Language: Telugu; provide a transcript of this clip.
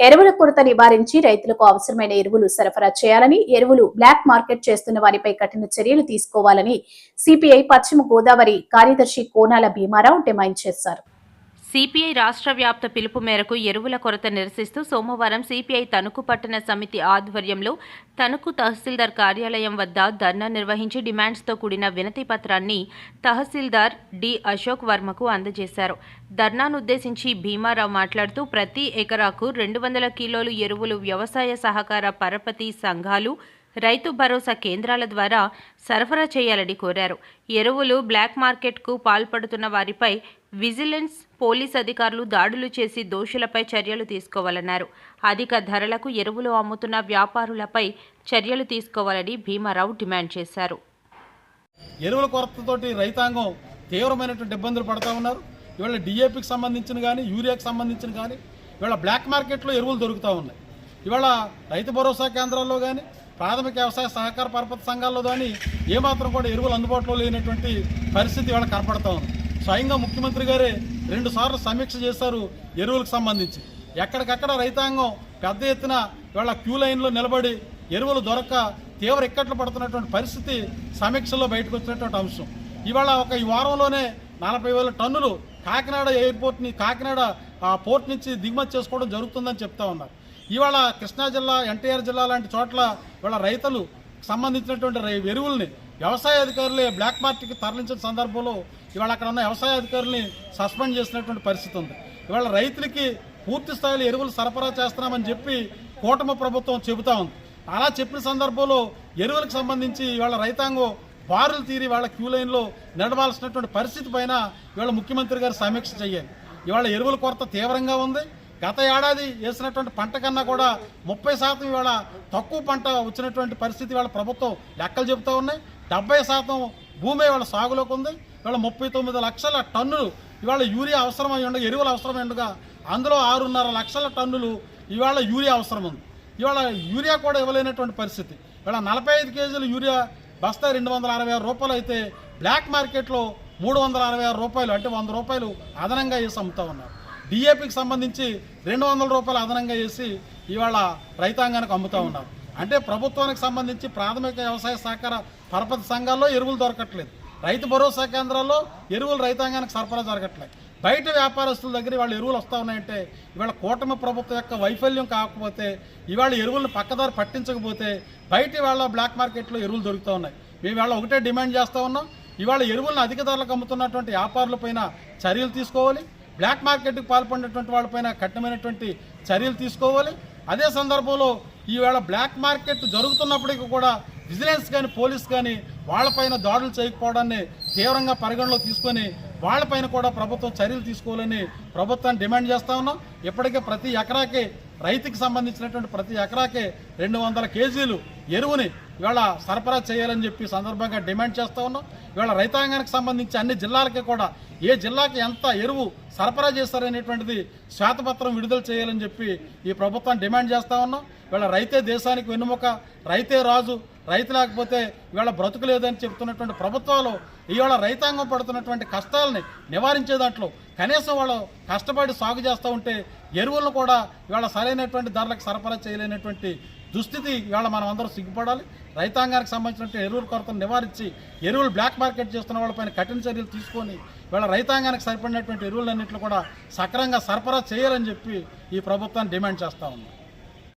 ఎరువుల కొరత నివారించి రైతులకు అవసరమైన ఎరువులు సరఫరా చేయాలని ఎరువులు బ్లాక్ మార్కెట్ చేస్తున్న వారిపై కఠిన చర్యలు తీసుకోవాలని సిపిఐ పశ్చిమ గోదావరి కార్యదర్శి కోనాల భీమారావు డిమాండ్ చేశారు. సిపిఐ రాష్ట్ర వ్యాప్త పిలుపు మేరకు ఎరువుల కొరత నిరసిస్తూ సోమవారం సిపిఐ తణుకు పట్టణ సమితి ఆధ్వర్యంలో తణుకు తహసీల్దార్ కార్యాలయం వద్ద ధర్నా నిర్వహించి డిమాండ్స్తో కూడిన వినతి పత్రాన్ని తహసీల్దార్ డి అశోక్ వర్మకు అందజేశారు. ధర్నాను ఉద్దేశించి భీమారావు మాట్లాడుతూ ప్రతి ఎకరాకు రెండు వందల కిలోలు ఎరువులు వ్యవసాయ సహకార పరపతి సంఘాలు రైతు భరోసా కేంద్రాల ద్వారా సరఫరా చేయాలని కోరారు. ఎరువులు బ్లాక్ మార్కెట్కు పాల్పడుతున్న వారిపై విజిలెన్స్ పోలీస్ అధికారులు దాడులు చేసి దోషులపై చర్యలు తీసుకోవాలన్నారు. అధిక ధరలకు ఎరువులు అమ్ముతున్న వ్యాపారులపై చర్యలు తీసుకోవాలని భీమారావు డిమాండ్ చేశారు. ఎరువుల కొరతతోటి రైతాంగం తీవ్రమైనటువంటి ఇబ్బందులు పడుతూ ఉన్నారు. ఇవాళ డిఏపికి సంబంధించిన కానీ యూరియాకి సంబంధించిన కానీ ఇవాళ బ్లాక్ మార్కెట్లో ఎరువులు దొరుకుతూ ఉన్నాయి. ఇవాళ రైతు భరోసా కేంద్రాల్లో కానీ ప్రాథమిక వ్యవసాయ సహకార పరపతి సంఘాల్లో కానీ ఏమాత్రం కూడా ఎరువులు అందుబాటులో లేనటువంటి పరిస్థితి ఇవాళ కనపడతా ఉంది. స్వయంగా ముఖ్యమంత్రి గారే రెండు సార్లు సమీక్ష చేశారు ఎరువులకు సంబంధించి. ఎక్కడికక్కడ రైతాంగం పెద్ద ఎత్తున ఇవాళ క్యూ లైన్లో నిలబడి ఎరువులు దొరక్క తీవ్ర ఇక్కట్లు పడుతున్నటువంటి పరిస్థితి సమీక్షలో బయటకు వచ్చినటువంటి అంశం. ఇవాళ ఒక ఈ వారంలోనే నలభై వేల టన్నులు కాకినాడ ఎయిర్పోర్ట్ని కాకినాడ ఆ, పోర్ట్ నుంచి దిగుమతి చేసుకోవడం జరుగుతుందని చెప్తా ఉన్నారు. ఇవాళ కృష్ణా జిల్లా ఎన్టీఆర్ జిల్లా లాంటి చోట్ల ఇవాళ రైతులు సంబంధించినటువంటి రై- ఎరువుల్ని వ్యవసాయ అధికారులే బ్లాక్ మార్కెట్కి తరలించిన సందర్భంలో ఇవాళ అక్కడ ఉన్న వ్యవసాయ అధికారుల్ని సస్పెండ్ చేసినటువంటి పరిస్థితి ఉంది. ఇవాళ రైతులకి పూర్తి స్థాయిలో ఎరువులు సరఫరా చేస్తున్నామని చెప్పి కూటమి ప్రభుత్వం చెబుతా ఉంది. అలా చెప్పిన సందర్భంలో ఎరువులకు సంబంధించి ఇవాళ రైతాంగం బారులు తీరి వాళ్ళ క్యూ లైన్లో నడవాల్సినటువంటి పరిస్థితి పైన ఇవాళ ముఖ్యమంత్రి గారు సమీక్ష చేయాలి. ఇవాళ ఎరువుల కొరత తీవ్రంగా ఉంది. గత ఏడాది వేసినటువంటి పంట కన్నా కూడా ముప్పై శాతం ఇవాళ తక్కువ పంట వచ్చినటువంటి పరిస్థితి ఇవాళ ప్రభుత్వం లెక్కలు చెబుతూ ఉన్నాయి. డెబ్బై శాతం భూమి ఇవాళ సాగులోకి ఉంది. ఇవాళ ముప్పై తొమ్మిది లక్షల టన్నులు ఇవాళ యూరియా అవసరమై ఉండగా ఎరువులు అవసరమై ఉండగా అందులో ఆరున్నర లక్షల టన్నులు ఇవాళ యూరియా అవసరం ఉంది. ఇవాళ యూరియా కూడా ఇవ్వలేనటువంటి పరిస్థితి. ఇవాళ నలభై ఐదు కేజీలు యూరియా బస్తా రెండు వందల అరవై ఆరు రూపాయలు అయితే బ్లాక్ మార్కెట్లో మూడు వందల అరవై ఆరు రూపాయలు అంటే వంద రూపాయలు అదనంగా వేసి అమ్ముతా ఉన్నారు. డిఏపికి సంబంధించి రెండు వందల రూపాయలు అదనంగా వేసి ఇవాళ రైతాంగానికి అమ్ముతా ఉన్నారు. అంటే ప్రభుత్వానికి సంబంధించి ప్రాథమిక వ్యవసాయ సహకార పరపతి సంఘాల్లో ఎరువులు దొరకట్లేదు. రైతు భరోసా కేంద్రాల్లో ఎరువులు రైతాంగానికి సరఫరా జరగట్లేదు. బయట వ్యాపారస్తుల దగ్గర ఇవాళ ఎరువులు వస్తూ ఉన్నాయంటే ఇవాళ కూటమి ప్రభుత్వం యొక్క వైఫల్యం కాకపోతే ఇవాళ ఎరువులను పక్కదారి పట్టించకపోతే బయట ఇవాళ బ్లాక్ మార్కెట్లో ఎరువులు దొరుకుతూ ఉన్నాయి. మేము ఇవాళ ఒకటే డిమాండ్ చేస్తూ ఉన్నాం. ఇవాళ ఎరువులను అధిక ధరలకు అమ్ముతున్నటువంటి వ్యాపారులపైన చర్యలు తీసుకోవాలి. బ్లాక్ మార్కెట్కి పాల్పడినటువంటి వాళ్ళపైన కఠినమైనటువంటి చర్యలు తీసుకోవాలి. అదే సందర్భంలో ఈవేళ బ్లాక్ మార్కెట్ జరుగుతున్నప్పటికీ కూడా విజిలెన్స్ కానీ పోలీస్ కానీ వాళ్ళపైన దాడులు చేయకపోవడాన్ని తీవ్రంగా పరిగణలో తీసుకొని వాళ్ళపైన కూడా ప్రభుత్వం చర్యలు తీసుకోవాలని ప్రభుత్వాన్ని డిమాండ్ చేస్తా ఉన్నాం. ఇప్పటికే ప్రతి ఎకరాకి రైతుకి సంబంధించినటువంటి ప్రతి ఎకరాకి రెండు వందల కేజీలు ఎరువుని ఇవాళ సరఫరా చేయాలని చెప్పి సందర్భంగా డిమాండ్ చేస్తా ఉన్నాం. ఇవాళ రైతాంగానికి సంబంధించి అన్ని జిల్లాలకి కూడా ఏ జిల్లాకి ఎంత ఎరువు సరఫరా చేస్తారనేటువంటిది శ్వేతపత్రం విడుదల చేయాలని చెప్పి ఈ ప్రభుత్వం డిమాండ్ చేస్తా ఉన్నాం. ఇవాళ రైతే దేశానికి వెన్నుముక రైతే రాజు రైతు లేకపోతే ఇవాళ బ్రతుకు లేదని చెప్తున్నటువంటి ప్రభుత్వాలు ఇవాళ రైతాంగం పడుతున్నటువంటి కష్టాలని నివారించే దాంట్లో కనీసం వాళ్ళు కష్టపడి సాగు చేస్తూ ఉంటే ఎరువులను కూడా ఇవాళ సరైనటువంటి ధరలకు సరఫరా చేయలేనటువంటి దుస్థితి ఇవాళ మనం అందరూ సిగ్గుపడాలి. రైతాంగానికి సంబంధించిన ఎరువుల కొరతను నివారించి ఎరువులు బ్లాక్ మార్కెట్ చేస్తున్న వాళ్ళపైన కఠిన చర్యలు తీసుకొని వీళ్ళ రైతాంగానికి సరిపడినటువంటి ఎరువులన్నింటిని కూడా సక్రమంగా సరఫరా చేయాలని చెప్పి ఈ ప్రభుత్వాన్ని డిమాండ్ చేస్తూ ఉన్నాం.